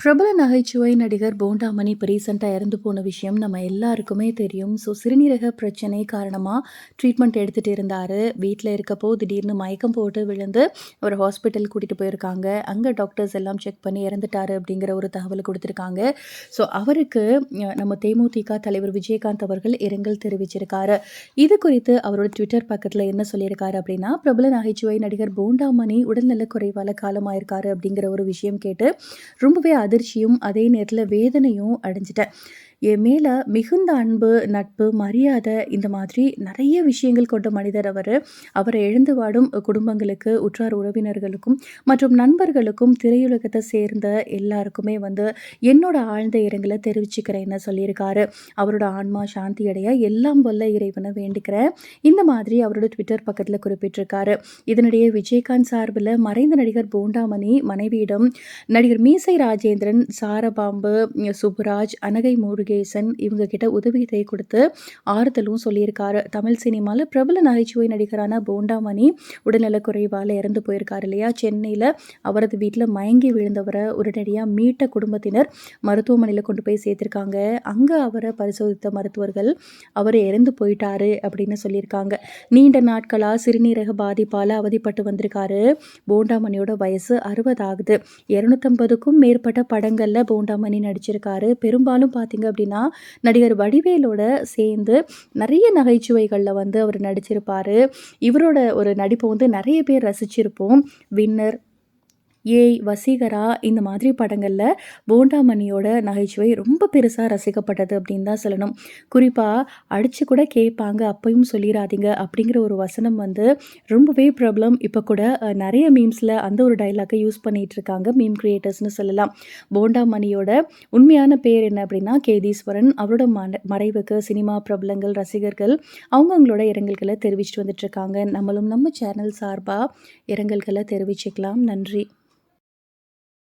பிரபல நகைச்சுவை நடிகர் போண்டாமணி இப்போ ரீசெண்டாக இறந்து போன விஷயம் நம்ம எல்லாருக்குமே தெரியும். ஸோ சிறுநீரக பிரச்சனை காரணமாக ட்ரீட்மெண்ட் எடுத்துகிட்டு இருந்தார் வீட்டில் இருக்கப்போ திடீர்னு மயக்கம் போட்டு விழுந்து அவர் ஹாஸ்பிட்டல் கூட்டிகிட்டு போயிருக்காங்க. அங்கே டாக்டர்ஸ் எல்லாம் செக் பண்ணி இறந்துட்டாரு அப்படிங்கிற ஒரு தகவல் கொடுத்துருக்காங்க ஸோ அவருக்கு நம்ம தேமுதிக தலைவர் விஜயகாந்த் அவர்கள் இரங்கல் தெரிவிச்சிருக்காரு. இது குறித்து அவரோட ட்விட்டர் பக்கத்தில் என்ன சொல்லியிருக்காரு அப்படின்னா, பிரபல நகைச்சுவை நடிகர் போண்டாமணி உடல்நலக் குறைவால காலமாயிருக்காரு அப்படிங்கிற ஒரு விஷயம் கேட்டு ரொம்பவே அதிர்ச்சியும், அதே நேரத்தில் வேதனையும் அடைஞ்சிட்டேன். என் மேலே மிகுந்த அன்பு, நட்பு, மரியாதை இந்த மாதிரி நிறைய விஷயங்கள் கொண்ட மனிதர் அவர் அவரை எழுந்து வாடும் குடும்பங்களுக்கு, உற்றார் உறவினர்களுக்கும் மற்றும் நண்பர்களுக்கும், திரையுலகத்தை சேர்ந்த எல்லாருக்குமே வந்து என்னோட ஆழ்ந்த இரங்கலை தெரிவிச்சுக்கிறேன்னு சொல்லியிருக்காரு. அவரோட ஆன்மா சாந்தி அடைய எல்லாம் வல்ல இறைவனை வேண்டிக்கிறேன். இந்த மாதிரி அவரோட ட்விட்டர் பக்கத்தில் குறிப்பிட்டிருக்காரு. இதனிடையே விஜயகாந்த் சார்பில் மறைந்த நடிகர் போண்டாமணி மனைவியிடம் நடிகர் மீசை ராஜேந்திரன், சாரபாம்பு, சுப்புராஜ், அனகை முருகேசன் இவங்க கிட்ட உதவியை கொடுத்து ஆறுதலும் சொல்லியிருக்காரு. தமிழ் சினிமாவில் பிரபல நகைச்சுவை நடிகரான போண்டாமணி உடல்நலக்குறைவால் இறந்து போயிருக்காரு இல்லையா? சென்னையில் அவரது வீட்டில் மயங்கி விழுந்தவரை உடனடியாக மீட்ட குடும்பத்தினர் மருத்துவமனையில் கொண்டு போய் சேர்த்துருக்காங்க அங்கே அவரை பரிசோதித்த மருத்துவர்கள், அவரை இறந்து போயிட்டாரு அப்படின்னு சொல்லியிருக்காங்க. நீண்ட நாட்களாக சிறுநீரக பாதிப்பால் அவதிப்பட்டு வந்திருக்காரு. போண்டாமணியோட வயசு 60 ஆகுது. 250க்கும் மேற்பட்ட படங்களில் போண்டாமணி நடிச்சிருக்காரு. பெரும்பாலும் பார்த்தீங்க அப்படின்னா, நடிகர் வடிவேலோட சேர்ந்து நிறைய நகைச்சுவைகளில் வந்து அவர் நடிச்சிருப்பார் இவரோட ஒரு நடிப்பை வந்து நிறைய பேர் ரசிச்சிருப்போம். வின்னர், ஏய், வசீகரா இந்த மாதிரி படங்கள்ல போண்டாமணியோட நகைச்சுவை ரொம்ப பெருசாக ரசிக்கப்பட்டது அப்படின்னு தான் சொல்லணும். குறிப்பாக அடிச்சு கூட கேட்பாங்க, அப்பையும் சொல்லிடாதீங்க அப்படிங்கிற ஒரு வசனம் வந்து ரொம்பவே பிரபலம். இப்போ கூட நிறைய மீம்ஸில் அந்த ஒரு டைலாக்கை யூஸ் பண்ணிகிட்ருக்காங்க மீம் க்ரியேட்டர்ஸ்னு சொல்லலாம். போண்டாமணியோட உண்மையான பேர் என்ன அப்படின்னா கேதீஸ்வரன். அவரோட மன மறைவுக்கு சினிமா பிரபலங்கள், ரசிகர்கள் அவங்கவுங்களோட இரங்கல்களை தெரிவிச்சுட்டு வந்துட்டுருக்காங்க. நம்மளும் நம்ம சேனல் சார்பாக இரங்கல்களை தெரிவிச்சுக்கலாம். நன்றி.